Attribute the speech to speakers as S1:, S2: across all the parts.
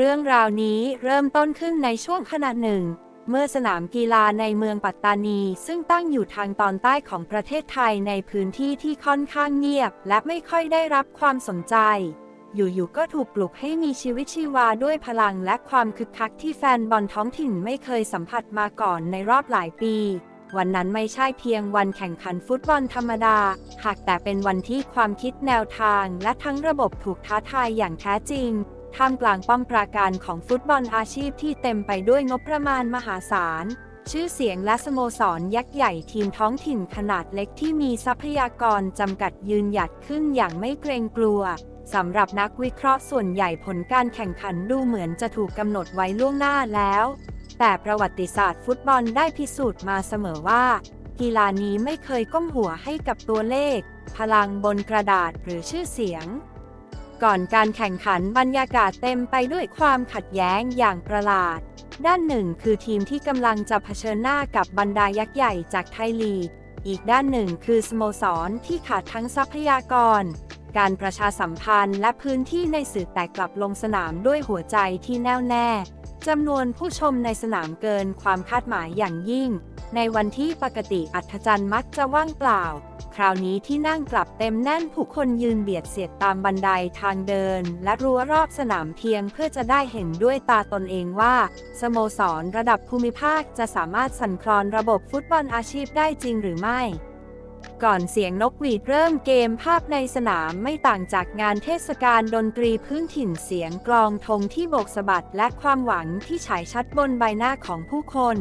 S1: เรื่องราวนี้เริ่มต้นขึ้นในช่วงขณะหนึ่ง เมื่อสนามกีฬาในเมืองปัตตานี ซึ่งตั้งอยู่ทางตอนใต้ของประเทศไทยในพื้นที่ที่ค่อนข้างเงียบ และไม่ค่อยได้รับความสนใจ อยู่ๆก็ถูกปลุกให้มีชีวิตชีวาด้วยพลังและความคึกคักที่แฟนบอลท้องถิ่นไม่เคยสัมผัสมาก่อนในรอบหลายปีวันนั้นไม่ใช่เพียงวันแข่งขันฟุตบอลธรรมดา หากแต่เป็นวันที่ความคิดแนวทางและทั้งระบบถูกท้าทายอย่างแท้จริง ท่ามกลางป้อมปราการของฟุตบอลอาชีพที่เต็มไปด้วยงบประมาณมหาศาล ชื่อเสียงและสโมสรยักษ์ใหญ่ทีมท้องถิ่นขนาดเล็กที่มีทรัพยากรจำกัดยืนหยัดขึ้นอย่างไม่เกรงกลัวสำหรับนักวิเคราะห์ส่วนใหญ่ผลการแข่งขันดูเหมือนจะถูกกำหนดไว้ล่วงหน้าแล้ว แต่ประวัติศาสตร์ฟุตบอลได้พิสูจน์มาเสมอว่า กีฬานี้ไม่เคยก้มหัวให้กับตัวเลข พลังบนกระดาษหรือชื่อเสียง ก่อนการแข่งขันบรรยากาศเต็มไปด้วยความขัดแย้งอย่างประหลาด ด้านหนึ่งคือทีมที่กำลังจะเผชิญหน้ากับบรรดายักษ์ใหญ่จากไทยลีก อีกด้านหนึ่งคือสโมสรที่ขาดทั้งทรัพยากร การประชาสัมพันธ์และพื้นที่ในสื่อแต่กลับลงสนามด้วยหัวใจที่แน่วแน่จำนวนผู้ชมในสนามเกินความคาดหมายอย่างยิ่ง ในวันที่ปกติอัธจันทร์มักจะว่างเปล่า คราวนี้ที่นั่งกลับเต็มแน่นผู้คนยืนเบียดเสียดตามบันไดทางเดิน และรั้วรอบสนามเพียงเพื่อจะได้เห็นด้วยตาตนเองว่า สโมสรระดับภูมิภาคจะสามารถสั่นคลอนระบบฟุตบอลอาชีพได้จริงหรือไม่ก่อนเสียงนกหวีดเริ่มเกมภาพในสนามไม่ต่างจากงานเทศกาลดนตรีพื้นถิ่นเสียงกลองธงที่โบกสะบัดและความหวังที่ฉายชัดบนใบหน้าของผู้คน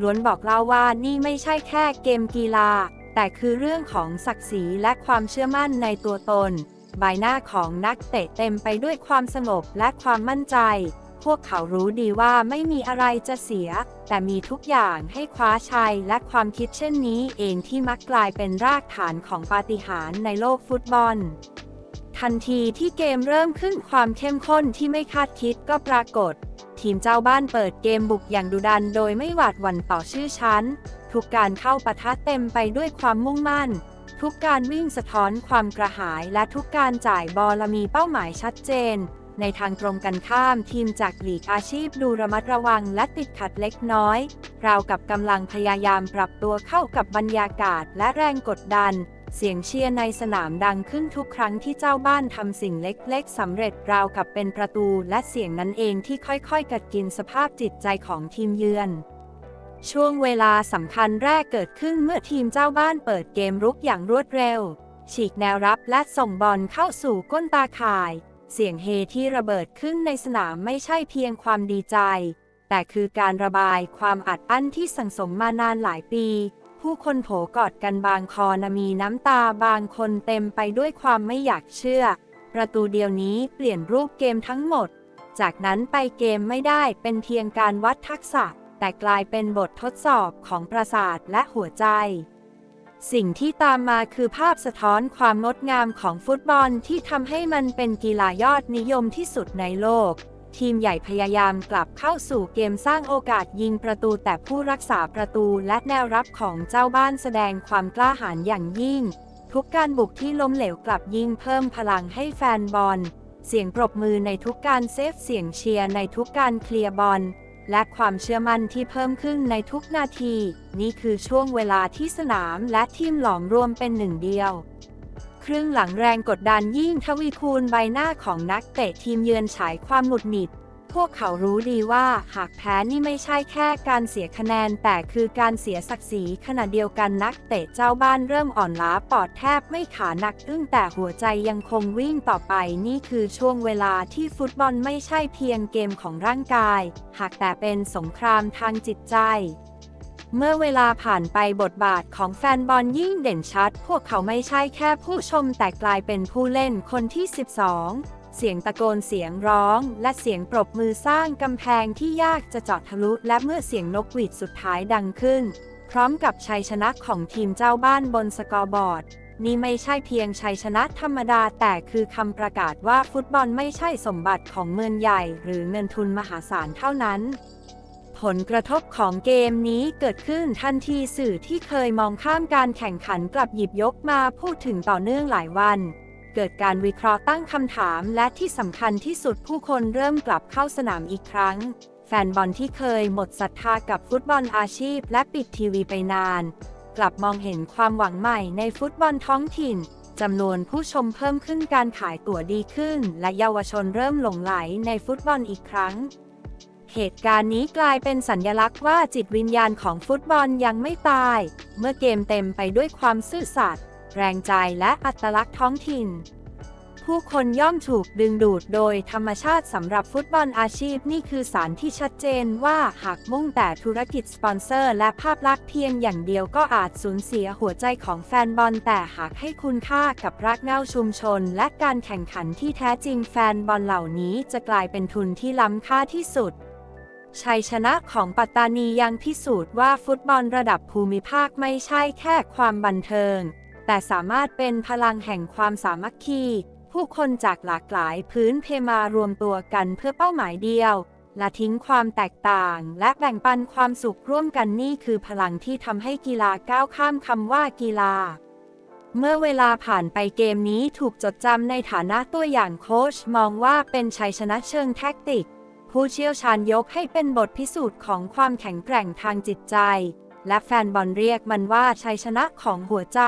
S1: ล้วนบอกเล่าว่านี่ไม่ใช่แค่เกมกีฬา แต่คือเรื่องของศักดิ์ศรีและความเชื่อมั่นในตัวตน ใบหน้าของนักเตะเต็มไปด้วยความสงบและความมั่นใจ พวกเขารู้ดีว่าไม่มีอะไรจะเสีย แต่มีทุกอย่างให้คว้าชัยและความคิดเช่นนี้เองที่มักกลายเป็นรากฐานของปาฏิหาริย์ในโลกฟุตบอล ทันทีที่เกมเริ่มขึ้นความเข้มข้นที่ไม่คาดคิดก็ปรากฏ ทีมเจ้าบ้านเปิดเกมบุกอย่างดุดันโดยไม่หวาดหวั่นต่อชื่อชั้น ทุกการเข้าปะทะเต็มไปด้วยความมุ่งมั่น ทุกการวิ่งสะท้อนความกระหายและทุกการจ่ายบอลมีเป้าหมายชัดเจน ในทางตรงกันข้ามทีมจากหลีกอาชีพดูระมัดระวังและติดขัดเล็กน้อย ราวกับกำลังพยายามปรับตัวเข้ากับบรรยากาศและแรงกดดัน เสียงเชียร์ในสนามดังขึ้นทุกครั้งที่เจ้าบ้านทำสิ่งเล็กๆสำเร็จราวกับเป็นประตู และเสียงนั้นเองที่ค่อยๆ กัดกินสภาพจิตใจของทีมเยือน ช่วงเวลาสำคัญแรกเกิดขึ้นเมื่อทีมเจ้าบ้านเปิดเกมรุกอย่างรวดเร็ว ฉีกแนวรับและส่งบอลเข้าสู่ก้นตาข่าย เสียงเฮที่ระเบิดขึ้นในสนามไม่ใช่เพียงความดีใจ แต่คือการระบายความอัดอั้นที่สังสมมานานหลายปี ผู้คนโผกอดกันบางคอนะมีน้ำตาบางคนเต็มไปด้วยความไม่อยากเชื่อ ประตูเดียวนี้เปลี่ยนรูปเกมทั้งหมด จากนั้นไปเกมไม่ได้เป็นเพียงการวัดทักษะ แต่กลายเป็นบททดสอบของประสาทและหัวใจ สิ่งที่ตามมาคือภาพสะท้อนความงดงามของฟุตบอลที่ทำให้มันเป็นกีฬายอดนิยมที่สุดในโลก ทีมใหญ่พยายามกลับเข้าสู่เกมสร้างโอกาสยิงประตูแต่ผู้รักษาประตูและแนวรับของเจ้าบ้านแสดงความกล้าหาญอย่างยิ่ง ทุกการบุกที่ล้มเหลวกลับยิ่งเพิ่มพลังให้แฟนบอล เสียงปรบมือในทุกการเซฟเสียงเชียร์ในทุกการเคลียร์บอลและความเชื่อมั่นที่เพิ่มขึ้นในทุกนาที นี่คือช่วงเวลาที่สนามและทีมหลอมรวมเป็นหนึ่งเดียว ครึ่งหลังแรงกดดันยิ่งทวีคูณใบหน้าของนักเตะทีมเยือนฉายความหงุดหงิด พวกเขารู้ดีว่าหากแพ้นี่ไม่ใช่แค่การเสียคะแนน แต่คือการเสียศักดิ์ศรีขณะเดียวกันนักเตะเจ้าบ้านเริ่มอ่อนล้าปอดแทบไม่ขาหนักอึ้งแต่หัวใจยังคงวิ่งต่อไปนี่คือช่วงเวลาที่ฟุตบอลไม่ใช่เพียงเกมของร่างกาย หากแต่เป็นสงครามทางจิตใจ เมื่อเวลาผ่านไปบทบาทของแฟนบอลยิ่งเด่นชัด พวกเขาไม่ใช่แค่ผู้ชมแต่กลายเป็นผู้เล่นคนที่ 12 เสียงตะโกนเสียงร้อง และเสียงปรบมือสร้างกำแพงที่ยากจะเจาะทะลุ และเมื่อเสียงนกหวีดสุดท้ายดังขึ้น พร้อมกับชัยชนะของทีมเจ้าบ้านบนสกอร์บอร์ด นี่ไม่ใช่เพียงชัยชนะธรรมดาแต่คือคำประกาศว่าฟุตบอลไม่ใช่สมบัติของเมืองใหญ่ หรือเงินทุนมหาศาลเท่านั้น ผลกระทบของเกมนี้เกิดขึ้นทันทีสื่อที่เคยมองข้ามการแข่งขันกลับหยิบยกมาพูดถึงต่อเนื่องหลายวัน เกิดการวิเคราะห์ตั้งคำถามและที่สำคัญที่สุดผู้คนเริ่มกลับเข้าสนามอีกครั้ง แฟนบอลที่เคยหมดศรัทธากับฟุตบอลอาชีพ และปิดทีวีไปนาน กลับมองเห็นความหวังใหม่ในฟุตบอลท้องถิ่นจำนวนผู้ชมเพิ่มขึ้นการขายตั๋วดีขึ้น และเยาวชนเริ่มหลงไหลในฟุตบอลอีกครั้ง เหตุการณ์นี้กลายเป็นสัญญลักษณ์ว่าจิตวิญญาณของฟุตบอลยังไม่ตาย เมื่อเกมเต็มไปด้วยความซื่อสัตย์ แรงใจและอัตลักษณ์ท้องถิ่น ผู้คนย่อมถูกดึงดูดโดยธรรมชาติสำหรับฟุตบอลอาชีพนี่คือสารที่ชัดเจนว่าหากมุ่งแต่ธุรกิจสปอนเซอร์และภาพลักษณ์เพียงอย่างเดียวก็อาจสูญเสียหัวใจของแฟนบอลแต่หากให้คุณค่ากับรักเง่าชุมชน และการแข่งขันที่แท้จริงแฟนบอลเหล่านี้จะกลายเป็นทุนที่ล้ำค่าที่สุด ชัยชนะของปัตตานียังพิสูจน์ว่าฟุตบอลระดับภูมิภาคไม่ใช่แค่ความบันเทิง แต่สามารถเป็นพลังแห่งความสามัคคี ผู้คนจากหลากหลายพื้นเพมารวมตัวกันเพื่อเป้าหมายเดียว และทิ้งความแตกต่าง และแบ่งปันความสุขร่วมกันนี่คือพลังที่ทำให้กีฬาก้าวข้ามคำว่ากีฬาเมื่อเวลาผ่านไปเกมนี้ถูกจดจำในฐานะตัวอย่างโค้ชมองว่าเป็นชัยชนะเชิงแท็กติก ผู้เชี่ยวชาญยกให้เป็นบทพิสูจน์ของความแข็งแกร่งทางจิตใจ และแฟนบอลเรียกมันว่าชัยชนะของหัวใจ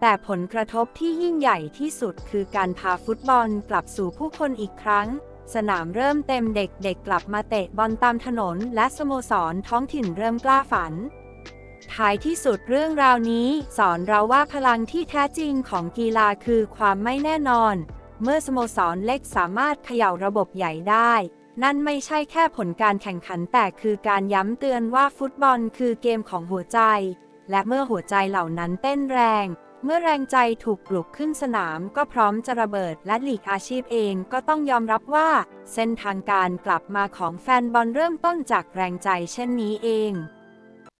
S1: แต่ผลกระทบที่ยิ่งใหญ่ที่สุดคือการพาฟุตบอลกลับสู่ผู้คนอีกครั้ง สนามเริ่มเต็มเด็กๆกลับมาเตะบอลตามถนน และสโมสรท้องถิ่นเริ่มกล้าฝันท้ายที่สุดเรื่องราวนี้ สอนเราว่าพลังที่แท้จริงของกีฬาคือความไม่แน่นอน เมื่อสโมสรเล็กสามารถเขย่าระบบใหญ่ได้ นั่นไม่ใช่แค่ผลการแข่งขันแต่คือการย้ำเตือนว่าฟุตบอลคือเกมของหัวใจ และเมื่อหัวใจเหล่านั้นเต้นแรง เมื่อแรงใจถูกปลุกขึ้นสนามก็พร้อมจะระเบิดและหลีกอาชีพเองก็ต้องยอมรับว่า เส้นทางการกลับมาของแฟนบอลเริ่มต้นจากแรงใจเช่นนี้เอง